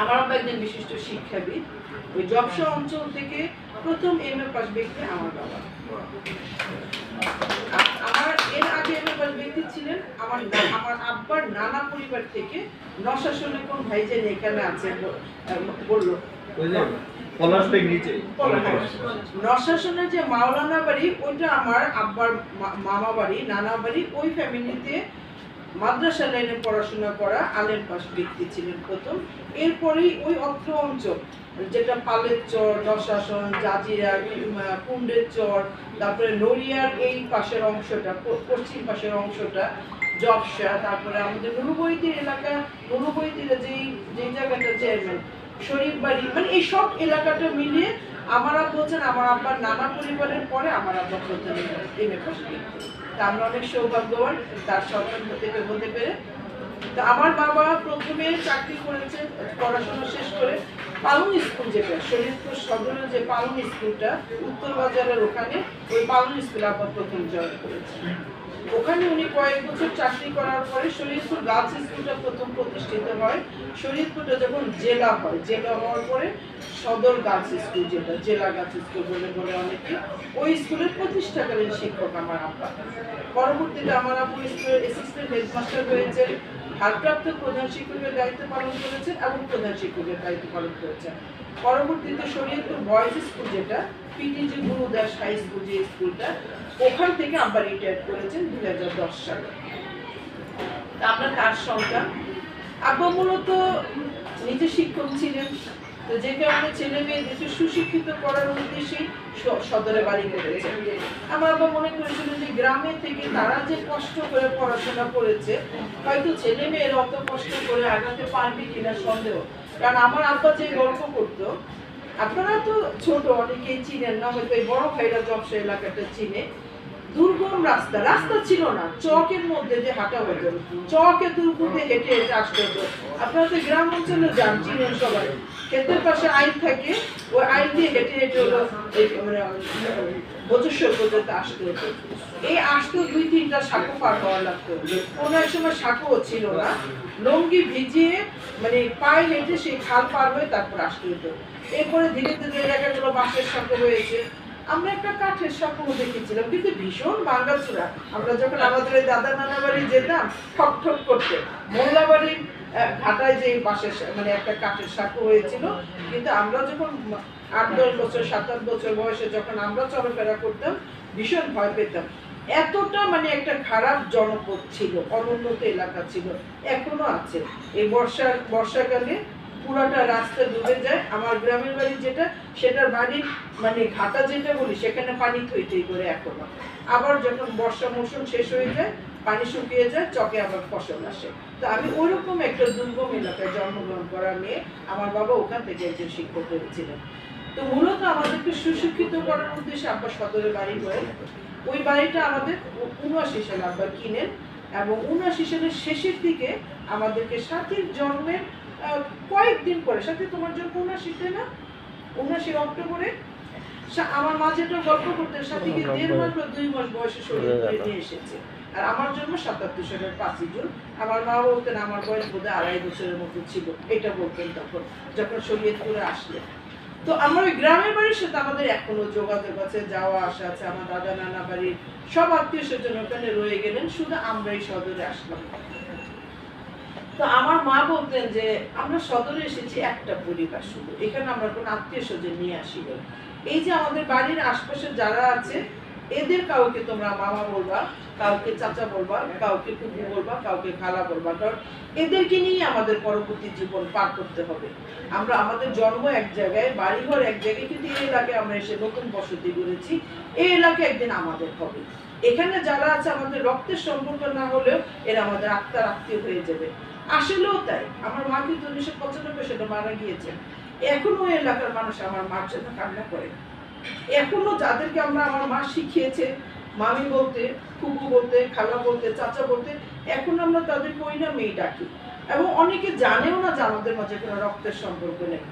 আমার আব্বা একজন বিশিষ্ট শিক্ষাবিদ। ওই জবসা অঞ্চল থেকে প্রথম এম এ পাস ব্যক্তি আমার বাবা। আমার এর আগে এম এ পাস ব্যক্তি ছিলেন আমার আমার আব্বার নানা পরিবার থেকে নশাসনে কোন ভাইজান এখানে আছে বলল। যে নশাসনের যে মাওলানা বাড়ি ওইটা আমার আব্বার মামা বাড়ি নানা বাড়ি ওই ফ্যামিলিতে মাদ্রাসা লাইনে পড়াশোনা করা আলেম পাস ব্যক্তি ছিলেন প্রথম। এরপরেই ওই অত্র অঞ্চল, যেটা পালের চর নশাসন জাজিরা কুণ্ডের চর, তারপরে নড়িয়ার এই পাশের অংশটা পশ্চিম পাশের অংশটা, জবসা, তারপরে আমাদের নুরুবৈতির এলাকা নুরুবৈতির যেই যেই জায়গাটা চেয়ারম্যান শরীফ বাড়ি মানে এই সব এলাকাটা মিলিয়ে আমার আব্বা হচ্ছেন আমার আব্বার নানা পরিবারের পরে আমার আব্বা প্রথম এম এ পাশ তা আমরা অনেক সৌভাগ্যবান, তার সন্তান হতে পেরে হতে পেরে। তো আমার বাবা প্রথমে চাকরি করেছে, পড়াশোনা শেষ করে পালং স্কুল যেটা, শরীরপুর সদরের যে পালং স্কুলটা, উত্তর বাজারের ওখানে ওই পালং স্কুলে আব্বা প্রথম জয়েন করেছে। ওখানে উনি কয়েক বছর চাকরি করার পরে শরীরপুর গার্লস স্কুলটা প্রথম প্রতিষ্ঠিত হয়। শরীরপুরটা যখন জেলা হয়, জেলা হওয়ার পরে সদর গার্লস স্কুল যেটা, জেলা গার্লস স্কুল বলে বলে অনেকে, ওই স্কুলের প্রতিষ্ঠাকালীন শিক্ষক আমার আব্বা। পরবর্তীতে আমার আব্বু স্কুলের অ্যাসিস্ট্যান্ট হেডমাস্টার হয়েছে। ভারপ্রাপ্ত প্রধান শিক্ষকের দায়িত্ব পালন করেছেন এবং প্রধান শিক্ষকের দায়িত্ব পালন করেছেন। পরবর্তীতে শরীয়তপুর বয়েজ স্কুল যেটা পিটিজি হাই স্কুল যে স্কুলটা ওখান থেকে আবার রিটায়ার করেছেন দুই হাজার দশ সালে। তার সন্তান আব্বা মূলত নিজে শিক্ষক ছিলেন। তো যে কারণে ছেলে মেয়েদেরকে সুশিক্ষিত করার উদ্দেশ্যেই সদরে বাড়ি করেছে। আমার আব্বা মনে করেছিল যে গ্রামে থেকে তারা যে কষ্ট করে পড়াশোনা করেছে, হয়তো ছেলে মেয়ের অত কষ্ট করে আগাতে পারবে কিনা সন্দেহ। কারণ আমার আব্বা যে গল্প করতো, আপনারা তো ছোট, অনেকেই চিনেন না, হয়তো এই বড় ভাইরা জবসা এলাকাটা চিনে। দুর্গম রাস্তা। রাস্তা ছিল না, চকের মধ্যে যে হাঁটা হতো চকে দুর্গতে হেঁটে হেঁটে আসতে হতো। আপনারা তো গ্রাম অঞ্চলে যান, চিনেন সবাই। ক্ষেতের পাশে আইল থাকে, ওই আইল দিয়ে হেঁটে হেঁটে হলো মানে বছর পর্যন্ত আসতে হতো। এই আসতেও দুই তিনটা সাঁকো পার হওয়া লাগতো। কোনো এক সময় সাঁকোও ছিল না। লঙ্গি ভিজিয়ে মানে পায়ে হেঁটে সেই খাল পার হয়ে তারপর আসতে হতো। এরপরে ধীরে ধীরে দেখা গেলো বাঁশের সাঁকো হয়েছে। আমরা একটা কাঠের সাঁকো দেখেছিলাম, কিন্তু ভীষণ ভাঙ্গাচুরা আমরা যখন আমাদের ওই দাদা নানা বাড়ি যেতাম, ঠক ঠক করতে। মোল্লা বাড়ির ঘাটায় যে সা- মানে একটা কাঠের সাঁকো হয়েছিল, কিন্তু আমরা যখন আট, দশ বছর সাত আট বছর বয়সে যখন আমরা চলাফেরা করতাম, ভীষণ ভয় পেতাম। এতটা মানে একটা খারাপ জনপদ ছিল অনুন্নত এলাকা ছিল, এখনও আছে। এই বর্ষার বর্ষাকালে পুরাটা রাস্তা ডুবে যায়। আমার গ্রামের বাড়ি যেটা, সেটার বাড়ির মানে ঘাটা যেটা বলি, সেখানে পানি থই থই করে এখনও আবার যখন বর্ষা মৌসুম শেষ হয়ে যায়, পানি শুকিয়ে যায়, চকে আবার ফসল আসে। তো আমি ওইরকম একটা দুর্গম এলাকায় জন্মগ্রহণ করা মেয়ে, আমার বাবা ওখান থেকে একজন শিক্ষক হয়েছিলেন। তো মূলত আমাদেরকে সুশিক্ষিত করার উদ্দেশ্যে আব্বা সদরে বাড়ি হয়ে। ওই বাড়িটা আমাদের উনআশি সালে আব্বা কিনেন। এবং উনআশি সালের শেষের দিকে আমাদেরকে সাথীর জন্মের কয়েকদিন পরে সাথে তোমার জন্ম উনআশিতে না? উনআশির অক্টোবরে। আমার মা যেটা গল্প করতে সাথীকে দেড় মাস বা দুই মাস বয়সে শরীর করে নিয়ে এসেছে। আর আমার জন্ম সাতাত্তর সালের পাঁচই জুন। আমার মা বলতেন আমার বয়স বোধহয় আড়াই বছরের মতো ছিল। এটা বলতেন তখন যখন শরীয়তপুরে আসলে তো আমার ওই গ্রামের বাড়ির সাথে আমাদের এখনও যোগাযোগ আছে, যাওয়া, আসা আছে, আমার দাদা, নানা বাড়ির সব আত্মীয় স্বজন ওখানে রয়ে গেলেন, শুধু আমরাই সদরে আসলাম। তো আমার মা বলতেন যে, আমরা সদরে এসেছি একটা পরিবার শুধু, এখানে আমরা কোনো আত্মীয় স্বজন নিয়ে আসি এই যে আমাদের বাড়ির আশপাশে যারা আছে এদের কাউকে তোমরা মামা বলবা, কাউকে চাচা বলবা, কাউকে কুকু বলবা, কাউকে খালা বলবা। কারণ এদেরকে নিয়েই আমাদের পরবর্তী জীবন পার করতে হবে। আমরা, আমাদের জন্ম এক জায়গায়, বাড়িঘর এক জায়গায়, কিন্তু এই এলাকায় আমরা এসে নতুন বসতি করেছি এই এলাকা একদিন আমাদের হবে। এখানে যারা আছে, আমাদের রক্তের সম্পর্ক না হলেও এরা আমাদের আত্মার আত্মীয় হয়ে যাবে। আসলেও তাই। আমার মা কিন্তু উনিশশো পঁচানব্বই সালে মারা গিয়েছেন। এখনও এলাকার মানুষ আমার মার জন্য কান্না করে। এখনও যাদেরকে আমরা, আমার মা শিখিয়েছে, মামি বলতে, ফুপু বলতে, খালা বলতে, চাচা বলতে, এখন আমরা তাদেরকে ওই নামেই ডাকি। এবং অনেকে জানেও না যে আমাদের মাঝে কোনো রক্তের সম্পর্ক নেই,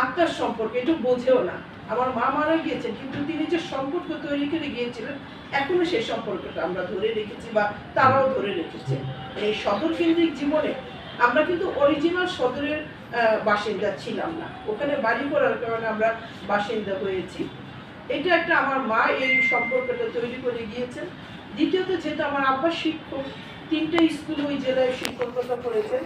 আত্মার সম্পর্ক, এটা বোঝেও না। আমার মা মারা গিয়েছেন, কিন্তু তিনি যে সম্পর্ক তৈরি করে গিয়েছিলেন, এখনও সেই সম্পর্কটা আমরা ধরে রেখেছি বা তারাও ধরে রেখেছে। এই সদর কেন্দ্রিক জীবনে আমরা কিন্তু অরিজিনাল সদরের বাসিন্দা ছিলাম না। ওখানে বাড়ি করার কারণে আমরা বাসিন্দা হয়েছি। এটা একটা আমার মা এই সম্পর্কটা তৈরি করে গিয়েছেন। দ্বিতীয়ত, যেহেতু আমার আব্বা শিক্ষক তিনটে স্কুল ওই জেলায় শিক্ষকতা করেছেন।